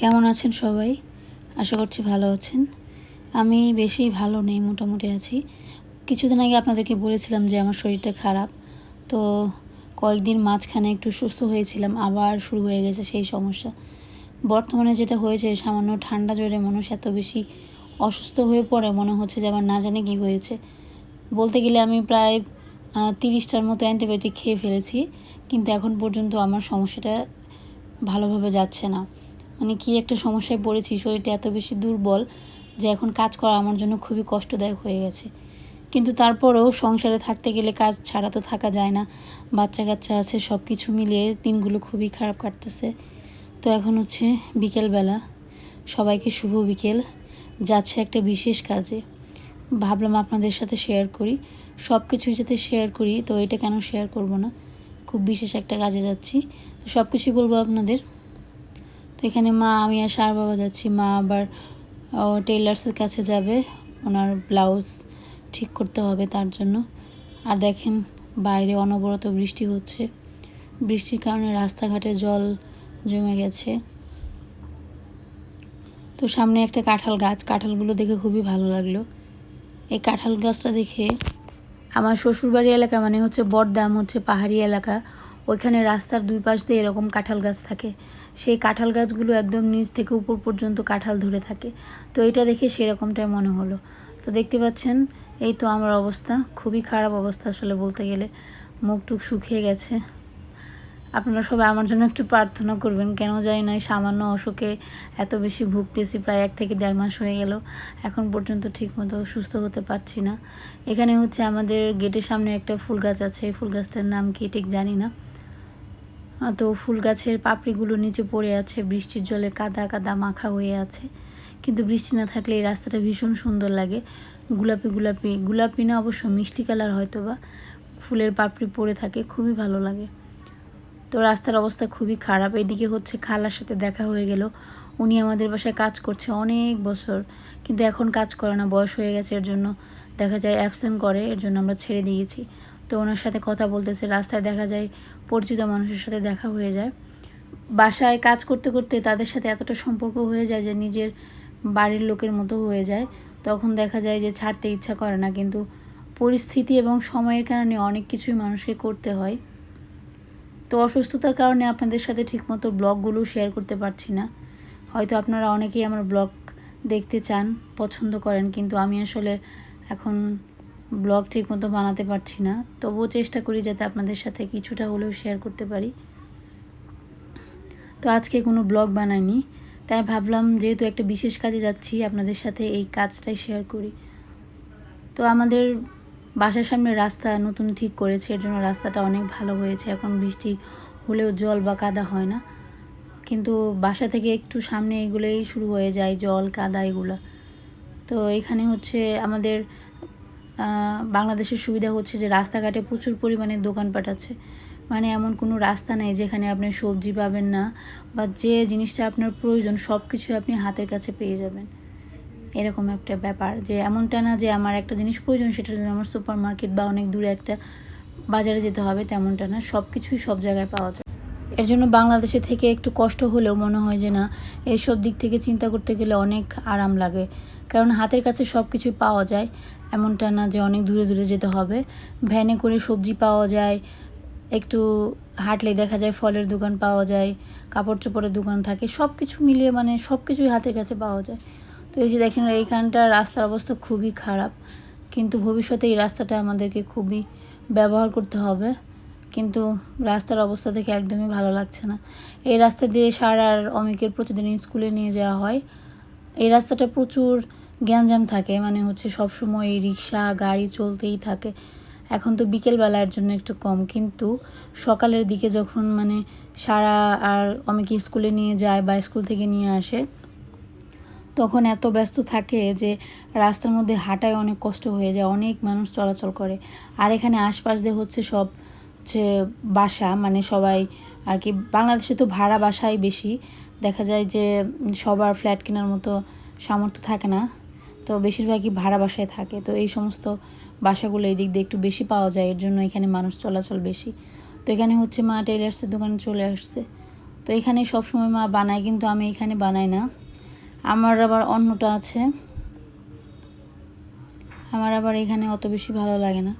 কেমন আছেন সবাই? আশা করছি ভালো আছেন। আমি বেশি ভালো নেই, মোটামুটি আছি। কিছুদিন আগে আপনাদেরকে বলেছিলাম যে আমার শরীরটা খারাপ। তো কয়েকদিন মাঝখানে একটু সুস্থ হয়েছিলাম, আবার শুরু হয়ে গেছে সেই সমস্যা। বর্তমানে যেটা হয়েছে, সামান্য ঠান্ডা জ্বরে মানুষ এত বেশি অসুস্থ হয়ে পড়ে, মনে হচ্ছে যে আমার না জানে কী হয়েছে। বলতে গেলে আমি প্রায় তিরিশটার মতো অ্যান্টিবায়োটিক খেয়ে ফেলেছি, কিন্তু এখন পর্যন্ত আমার সমস্যাটা ভালোভাবে যাচ্ছে না। মানে কি একটা সমস্যায় পড়েছি, শরীরটা এত বেশি দুর্বল যে এখন কাজ করা আমার জন্য খুবই কষ্টদায়ক হয়ে গেছে। কিন্তু তারপরেও সংসারে থাকতে গেলে কাজ ছাড়া তো থাকা যায় না। বাচ্চা কাচ্চা আছে সব কিছু মিলিয়ে দিনগুলো খুবই খারাপ কাটতেছে। তো এখন হচ্ছে বিকেলবেলা, সবাইকে শুভ বিকেল। যাচ্ছে একটা বিশেষ কাজে। ভাবলাম আপনাদের সাথে শেয়ার করি। সব কিছুই যাতে শেয়ার করি, তো এটা কেন শেয়ার করব না? খুব বিশেষ একটা কাজে যাচ্ছি। তো সব কিছুই বলব আপনাদের। তো এখানে মা, আমি আর সার বাবা যাচ্ছি। মা আবার টেইলার্সের কাছে যাবে। ওনার ব্লাউজ ঠিক করতে হবে তার জন্য। আর দেখেন, বাইরে অনবরত বৃষ্টি হচ্ছে। বৃষ্টির কারণে রাস্তাঘাটে জল জমে গেছে। তো সামনে একটা কাঁঠাল গাছ। কাঁঠালগুলো দেখে খুবই ভালো লাগল। এই কাঁঠাল গাছটা দেখে আমার শ্বশুরবাড়ি এলাকা মানে হচ্ছে বড়দাম, হচ্ছে পাহাড়ি এলাকা। ওইখানে রাস্তার দুই পাশ দিয়ে এরকম কাঁঠাল গাছ থাকে। সেই কাঁঠাল গাছগুলো একদম নিচ থেকে উপর পর্যন্ত কাঁঠাল ধরে থাকে। তো এটা দেখে সেরকমটাই মনে হলো। তো দেখতে পাচ্ছেন, এই তো আমার অবস্থা। খুবই খারাপ অবস্থা আসলে বলতে গেলে। মুখ টুক শুকিয়ে গেছে। আপনারা সবাই আমার জন্য একটু প্রার্থনা করবেন। কেন জানি না সামান্য অসুখে এত বেশি ভুগতেছি, প্রায় এক থেকে দেড় মাস হয়ে গেল। এখন পর্যন্ত ঠিকমতো সুস্থ হতে পারছি না। এখানে হচ্ছে আমাদের গেটের সামনে একটা ফুল গাছ আছে। এই ফুল গাছটার নাম কি ঠিক জানি না। তো ফুল গাছের পাপড়িগুলো নিচে পড়ে আছে, বৃষ্টির জলে কাদা কাদা মাখা হয়ে আছে। কিন্তু বৃষ্টি না থাকলে এই রাস্তাটা ভীষণ সুন্দর লাগে। গোলাপি গোলাপি গোলাপি না অবশ্য, মিষ্টি কালার হয়তো বা ফুলের পাপড়ি পড়ে থাকে, খুবই ভালো লাগে। তো রাস্তার অবস্থা খুবই খারাপ। এদিকে হচ্ছে খালার সাথে দেখা হয়ে গেল। উনি আমাদের বাসায় কাজ করছে অনেক বছর, কিন্তু এখন কাজ করে না, বয়স হয়ে গেছে, এর জন্য দেখা যায় অ্যাবসেন্ট করে, এর জন্য আমরা ছেড়ে দিয়েছি। তো ওনার সাথে কথা বলতেছে, রাস্তায় দেখা যায় পরিচিত মানুষের সাথে দেখা হয়ে যায়। বাসায় কাজ করতে করতে তাদের সাথে এতটা সম্পর্ক হয়ে যায় যে নিজের বাড়ির লোকের মতো হয়ে যায়। তখন দেখা যায় যে ছাড়তে ইচ্ছা করে না, কিন্তু পরিস্থিতি এবং সময়ের কারণে অনেক কিছুই মানুষকে করতে হয়। তো অসুস্থতার কারণে আপনাদের সাথে ঠিকমতো ব্লগগুলো শেয়ার করতে পারছি না। হয়তো আপনারা অনেকেই আমার ব্লগ দেখতে চান, পছন্দ করেন, কিন্তু আমি আসলে এখন ব্লগ ঠিকমতো বানাতে পারছি না। তবুও চেষ্টা করি যাতে আপনাদের সাথে কিছুটা হলেও শেয়ার করতে পারি। তো আজকে কোনো ব্লগ বানাইনি, তাই ভাবলাম যেহেতু একটা বিশেষ কাজে যাচ্ছি, আপনাদের সাথে এই কাজটাই শেয়ার করি। তো আমাদের বাসার সামনে রাস্তা নতুন ঠিক করেছে, এর জন্য রাস্তাটা অনেক ভালো হয়েছে। এখন বৃষ্টি হলেও জল বা কাদা হয় না। কিন্তু বাসা থেকে একটু সামনে এগুলোই শুরু হয়ে যায়, জল, কাদা এগুলো। তো এখানে হচ্ছে আমাদের বাংলাদেশের সুবিধা হচ্ছে যে রাস্তাঘাটে প্রচুর পরিমাণে দোকানপাট আছে। মানে এমন কোনো রাস্তা নেই যেখানে আপনি সবজি পাবেন না বা যে জিনিসটা আপনার প্রয়োজন সব কিছু আপনি হাতের কাছে পেয়ে যাবেন। এরকম একটা ব্যাপার যে এমনটা না যে আমার একটা জিনিস প্রয়োজন সেটার জন্য আমার সুপার মার্কেট বা অনেক দূরে একটা বাজারে যেতে হবে তেমনটা না সব কিছুই সব জায়গায় পাওয়া যায়। এর জন্য বাংলাদেশে থেকে একটু কষ্ট হলেও মনে হয় যে না এইসব দিক থেকে চিন্তা করতে গেলে অনেক আরাম লাগে। কারণ হাতের কাছে সব কিছু পাওয়া যায়। এমনটা না যে অনেক দূরে দূরে যেতে হবে। ভ্যানে করে সবজি পাওয়া যায়। একটু হাঁটলে দেখা যায় ফলের দোকান পাওয়া যায় কাপড় চোপড়ের দোকান থাকে। সব কিছু মিলিয়ে মানে সব কিছুই হাতের কাছে পাওয়া যায়। তো এই যে দেখেন, এইখানটা রাস্তার অবস্থা খুবই খারাপ। কিন্তু ভবিষ্যতে এই রাস্তাটা আমাদেরকে খুবই ব্যবহার করতে হবে। কিন্তু রাস্তার অবস্থা দেখে একদমই ভালো লাগছে না। এই রাস্তা দিয়ে সার আর অমিকের প্রতিদিন স্কুলে নিয়ে যাওয়া হয়। এই রাস্তাটা প্রচুর গ্যাঞ্জাম থাকে মানে হচ্ছে সবসময় এই রিক্সা, গাড়ি চলতেই থাকে। এখন তো বিকেলবেলার জন্য একটু কম, কিন্তু সকালের দিকে যখন মানে সারা আর অনেকে স্কুলে নিয়ে যায় বা স্কুল থেকে নিয়ে আসে, তখন এত ব্যস্ত থাকে যে রাস্তার মধ্যে হাঁটায় অনেক কষ্ট হয়ে যায়, অনেক মানুষ চলাচল করে। আর এখানে আশপাশ দিয়ে হচ্ছে সব হচ্ছে বাসা মানে সবাই আর কি, বাংলাদেশে তো ভাড়া বাসাই বেশি। দেখা যায় যে সবার ফ্ল্যাট কেনার মতো সামর্থ্য থাকে না। তো বেশিরভাগই ভাড়া বাসায় থাকে। তো এই সমস্ত বাসাগুলো এই দিক দিয়ে একটু বেশি পাওয়া যায়, এর জন্য এখানে মানুষ চলাচল বেশি। তো এখানে হচ্ছে মা টেলার্সের দোকানে চলে আসছে। তো এখানে সবসময় মা বানায়, কিন্তু আমি এখানে বানাই না। আমার আবার অন্যটা আছে। আমার আবার এখানে অত বেশি ভালো লাগে না।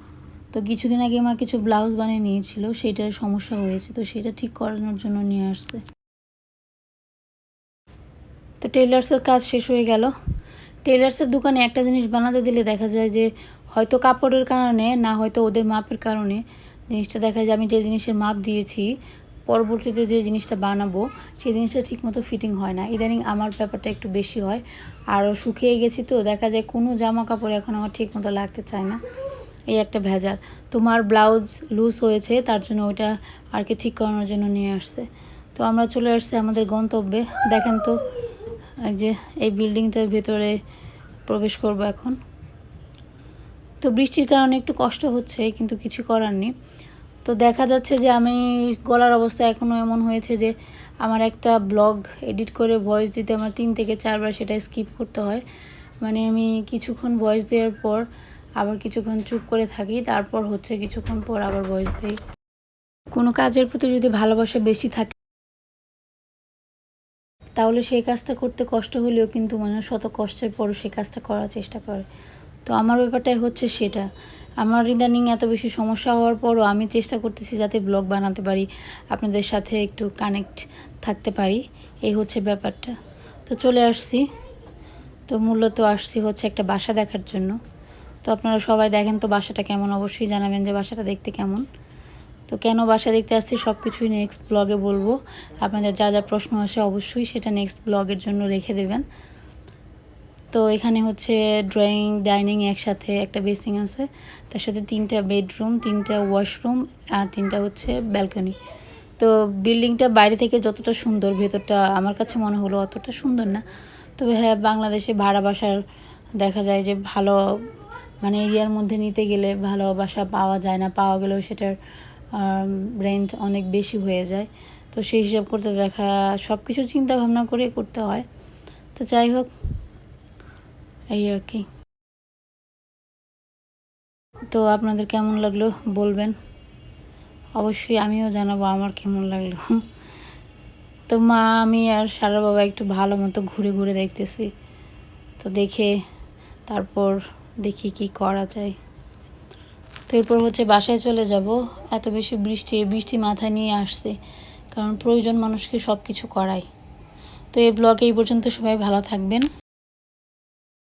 তো কিছুদিন আগে মা কিছু ব্লাউজ বানিয়ে নিয়েছিল, সেটার সমস্যা হয়েছে, তো সেটা ঠিক করানোর জন্য নিয়ে আসছে। তো টেলার্সের কাজ শেষ হয়ে গেল। টেলার্সের দোকানে একটা জিনিস বানাতে দিলে দেখা যায় যে হয়তো কাপড়ের কারণে, না হয়তো ওদের মাপের কারণে জিনিসটা দেখা যায় আমি যে জিনিসের মাপ দিয়েছি, পরবর্তীতে যে জিনিসটা বানাবো, সেই জিনিসটা ঠিকমতো ফিটিং হয় না। ইদানিং আমার ব্যাপারটা একটু বেশি হয়। আরও শুকিয়ে গেছি তো, দেখা যায় কোনো জামা কাপড় এখন আমার ঠিকমতো লাগতে চায় না। এই একটা ভেজাল। তোমার ব্লাউজ লুজ হয়েছে, তার জন্য ওইটা আর কি ঠিক করানোর জন্য নিয়ে আসছে। তো আমরা চলে আসছি আমাদের গন্তব্যে। দেখেন তো যে এই বিল্ডিংটার ভেতরে প্রবেশ করব এখন। তো বৃষ্টির কারণে একটু কষ্ট হচ্ছে, কিন্তু কিছু করার নেই। তো দেখা যাচ্ছে যে আমি গলার অবস্থা এখনও এমন হয়েছে যে আমার একটা ব্লগ এডিট করে ভয়েস দিতে আমার তিন থেকে চারবার সেটা স্কিপ করতে হয়। মানে আমি কিছুক্ষণ ভয়েস দেওয়ার পর আবার কিছুক্ষণ চুপ করে থাকি, তারপর হচ্ছে কিছুক্ষণ পর আবার ভয়েস দিই। কোনো কাজের প্রতি যদি ভালোবাসা বেশি থাকে তাহলে সেই কাজটা করতে কষ্ট হলেও কিন্তু মানুষ শত কষ্টের পরও সেই কাজটা করার চেষ্টা করে। তো আমার ব্যাপারটাই হচ্ছে সেটা। আমার ইদানিং এত বেশি সমস্যা হওয়ার পরও আমি চেষ্টা করতেছি যাতে ব্লগ বানাতে পারি, আপনাদের সাথে একটু কানেক্ট থাকতে পারি, এই হচ্ছে ব্যাপারটা। তো চলে আসছি। তো মূলত আসছি হচ্ছে একটা বাসা দেখার জন্য। তো আপনারা সবাই দেখেন তো বাসাটা কেমন, অবশ্যই জানাবেন যে বাসাটা দেখতে কেমন। তো কেন বাসা দেখতে আসছি সব কিছুই নেক্সট ব্লগে বলব। আপনাদের যা যা প্রশ্ন আসে অবশ্যই সেটা নেক্সট ব্লগের জন্য রেখে দেবেন। তো এখানে হচ্ছে ড্রয়িং ডাইনিং একসাথে একটা বেসিং আছে। তার সাথে তিনটা বেডরুম তিনটা ওয়াশরুম আর তিনটা হচ্ছে ব্যালকনি তো বিল্ডিংটা বাইরে থেকে যতটা সুন্দর, ভেতরটা আমার কাছে মনে হলো অতটা সুন্দর না। তবে হ্যাঁ বাংলাদেশে ভাড়া বাসার দেখা যায় যে ভালো মানে এরিয়ার মধ্যে নিতে গেলে ভালো বাসা পাওয়া যায় না, পাওয়া গেলেও সেটার রেন্ট অনেক বেশি হয়ে যায়। তো সেই হিসাব করতে দেখা সব কিছু চিন্তা ভাবনা করে করতে হয়। তো যাই হোক, এই আর কি। তো আপনাদের কেমন লাগল বলবেন? অবশ্যই আমিও জানাব আমার কেমন লাগল। তো মা, আমি আর সারা বাবা একটু ভালো মতো ঘুরে ঘুরে দেখতেছি। তো দেখে তারপর দেখি কি করা যায়। তো এরপর হচ্ছে বাসায় চলে যাব। এত বেশি বৃষ্টি বৃষ্টি মাথায় নিয়ে আসছে। কারণ প্রয়োজন মানুষকে সব কিছু করায় তো এই ব্লগে এই পর্যন্ত সবাই ভালো থাকবেন।